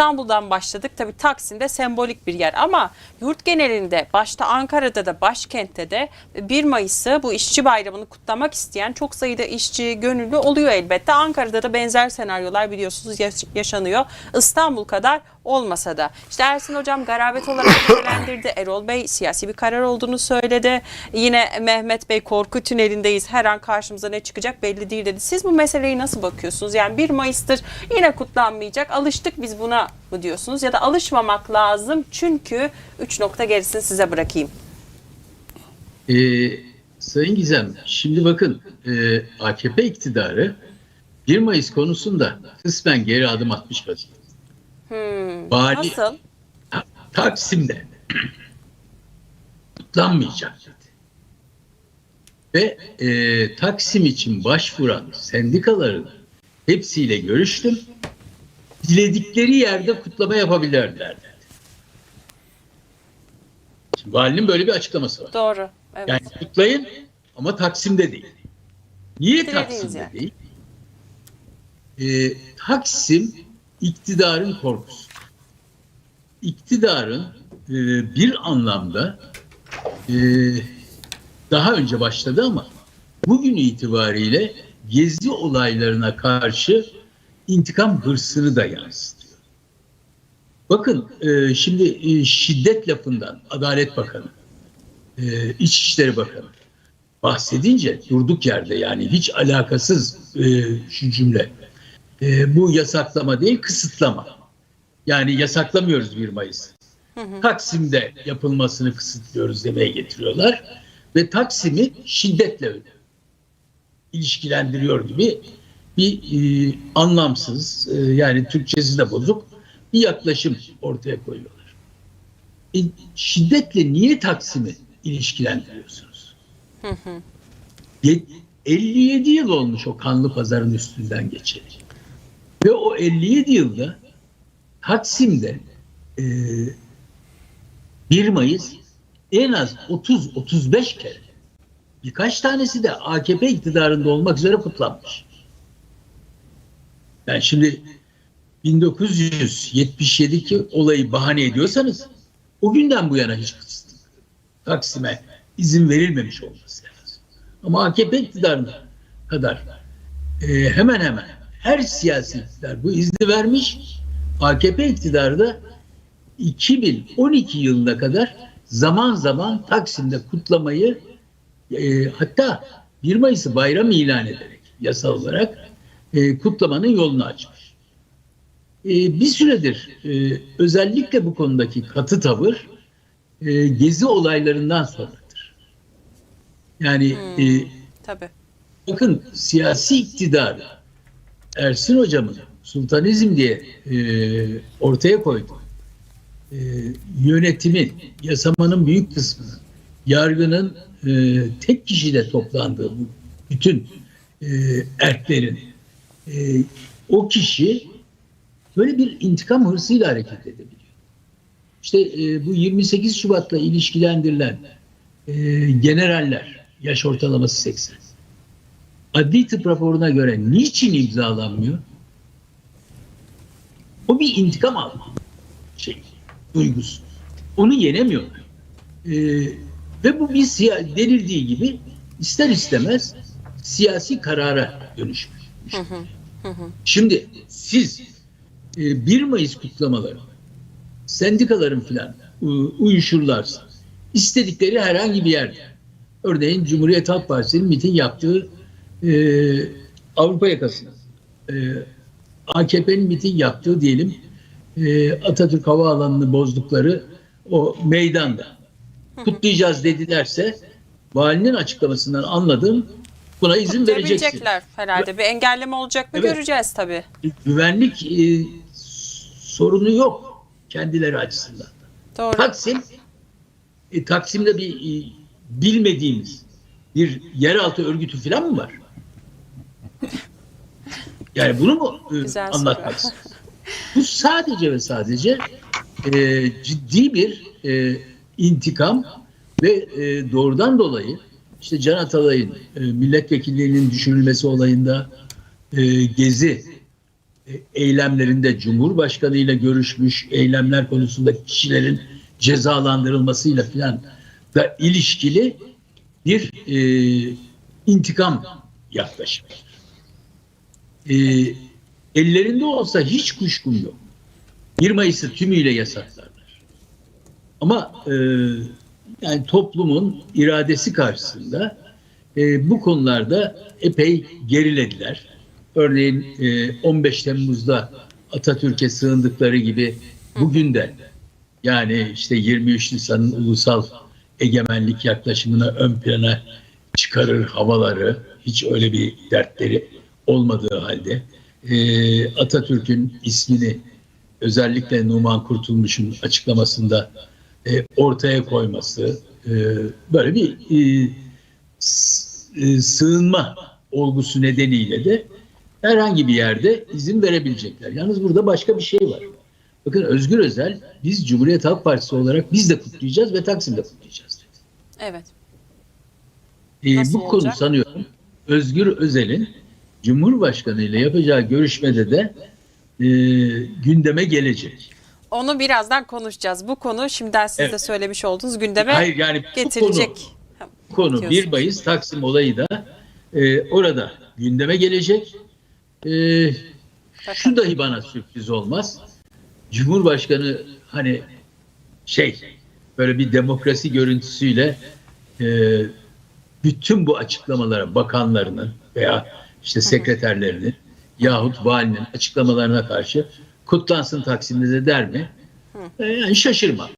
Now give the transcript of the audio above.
İstanbul'dan başladık. Tabii Taksim'de sembolik bir yer ama yurt genelinde başta Ankara'da da başkentte de 1 Mayıs'ı bu işçi bayramını kutlamak isteyen çok sayıda işçi gönüllü oluyor elbette. Ankara'da da benzer senaryolar biliyorsunuz yaş- yaşanıyor. İstanbul kadar olmasa da. İşte Ersin Hocam garabet olarak nitelendirdi. Erol Bey siyasi bir karar olduğunu söyledi. Yine Mehmet Bey korku tünelindeyiz. Her an karşımıza ne çıkacak belli değil dedi. Siz bu meseleyi nasıl bakıyorsunuz? Yani 1 Mayıs'tır yine kutlanmayacak. Alıştık biz buna mı diyorsunuz? Ya da alışmamak lazım çünkü 3 nokta gerisini size bırakayım. Ee, Sayın Gizem, şimdi bakın e, AKP iktidarı 1 Mayıs konusunda kısmen geri adım atmış vaziyette. Hmm, Vali Nasıl? Ta- Taksim'de kutlanmayacak dedi. Ve e, Taksim için başvuran sendikaların hepsiyle görüştüm. Diledikleri yerde kutlama yapabilirler dedi. Şimdi valinin böyle bir açıklaması var. Doğru. Evet. Yani kutlayın ama Taksim'de değil. Niye Dilediğiniz Taksim'de değil? Ee, Taksim iktidarın korkusu. İktidarın e, bir anlamda e, daha önce başladı ama bugün itibariyle gezi olaylarına karşı intikam hırsını da yansıtıyor. Bakın e, şimdi e, şiddet lafından Adalet Bakanı e, İçişleri Bakanı bahsedince durduk yerde yani hiç alakasız e, şu cümle. E, bu yasaklama değil kısıtlama. Yani yasaklamıyoruz 1 Mayıs. Taksim'de yapılmasını kısıtlıyoruz demeye getiriyorlar. Ve Taksim'i şiddetle ilişkilendiriyor gibi bir e, anlamsız e, yani Türkçesi de bozuk bir yaklaşım ortaya koyuyorlar. E, şiddetle niye Taksim'i ilişkilendiriyorsunuz? Ye- 57 yıl olmuş o kanlı pazarın üstünden geçeli. Ve o 57 yılda Taksim'de e, 1 Mayıs en az 30-35 kere birkaç tanesi de AKP iktidarında olmak üzere kutlanmış. Yani şimdi 1977'deki olayı bahane ediyorsanız o günden bu yana hiç Taksim'e izin verilmemiş olması lazım. Ama AKP iktidarına kadar e, hemen hemen her siyasi iktidar bu izni vermiş. AKP iktidarı da 2012 yılına kadar zaman zaman Taksim'de kutlamayı e, hatta 1 Mayıs'ı bayram ilan ederek yasal olarak e, kutlamanın yolunu açmış. E, bir süredir e, özellikle bu konudaki katı tavır e, gezi olaylarından sonradır. Yani e, Tabii. bakın siyasi iktidarı Ersin hocamın sultanizm diye e, ortaya koydu. E, yönetimin, yasamanın büyük kısmını, yargının e, tek kişiyle toplandığı bütün e, erklerin e, o kişi böyle bir intikam hırsıyla hareket edebiliyor. İşte e, bu 28 Şubat'la ilişkilendirilen e, generaller, yaş ortalaması 80. Adli tıp raporuna göre niçin imzalanmıyor? O bir intikam alma şey, duygusu. Onu yenemiyorlar. E, ve bu bir siya- denildiği gibi ister istemez siyasi karara dönüşmüş. Şimdi siz e, 1 Mayıs kutlamaları sendikaların filan uyuşurlarsa istedikleri herhangi bir yerde örneğin Cumhuriyet Halk Partisi'nin miting yaptığı e, Avrupa yakasına e, AKP'nin miting yaptığı diyelim e, Atatürk Havaalanı'nı bozdukları o meydanda kutlayacağız dedilerse valinin açıklamasından anladığım buna izin. Kutlayabilecekler herhalde. Bir engelleme olacak mı Evet. göreceğiz tabii. güvenlik e, sorunu yok kendileri açısından. Doğru. Taksim, e, Taksim'de bir e, bilmediğimiz bir yeraltı örgütü falan mı var? Yani bunu mu e, Güzel anlatmak istiyorsun? Bu sadece ve sadece e, ciddi bir e, intikam ve e, doğrudan dolayı işte Can Atalay'ın e, milletvekilliğinin düşürülmesi olayında e, gezi e, eylemlerinde Cumhurbaşkanı ile görüşmüş, eylemler konusunda kişilerin cezalandırılmasıyla filan da ilişkili bir e, intikam yaklaşımı. E, ellerinde olsa hiç kuşkum yok. 1 Mayıs'ı tümüyle yasaklarlar. Ama e, yani toplumun iradesi karşısında e, bu konularda epey gerilediler. Örneğin e, 15 Temmuz'da Atatürk'e sığındıkları gibi bugün de yani işte 23 Nisan'ın ulusal egemenlik yaklaşımına ön plana çıkarır havaları hiç öyle bir dertleri olmadığı halde e, Atatürk'ün ismini özellikle Numan Kurtulmuş'un açıklamasında e, ortaya koyması e, böyle bir e, e, sığınma olgusu nedeniyle de herhangi bir yerde izin verebilecekler. Yalnız burada başka bir şey var. Bakın Özgür Özel biz Cumhuriyet Halk Partisi olarak biz de kutlayacağız ve Taksim'de kutlayacağız dedi. Evet. Ee, bu konu olacak? sanıyorum Özgür Özel'in Cumhurbaşkanı ile yapacağı görüşmede de e, gündeme gelecek. Onu birazdan konuşacağız. Bu konu şimdiden siz de Evet. söylemiş olduğunuz gündeme Hayır yani bu getirecek. konu, konu 1 diyorsunuz. Mayıs Taksim olayı da e, orada gündeme gelecek. E, şu dahi bana sürpriz olmaz. Cumhurbaşkanı hani şey böyle bir demokrasi görüntüsüyle e, bütün bu açıklamalara bakanlarının veya işte sekreterlerinin yahut valinin açıklamalarına karşı kutlansın Taksim'de de der mi? E, yani şaşırmam.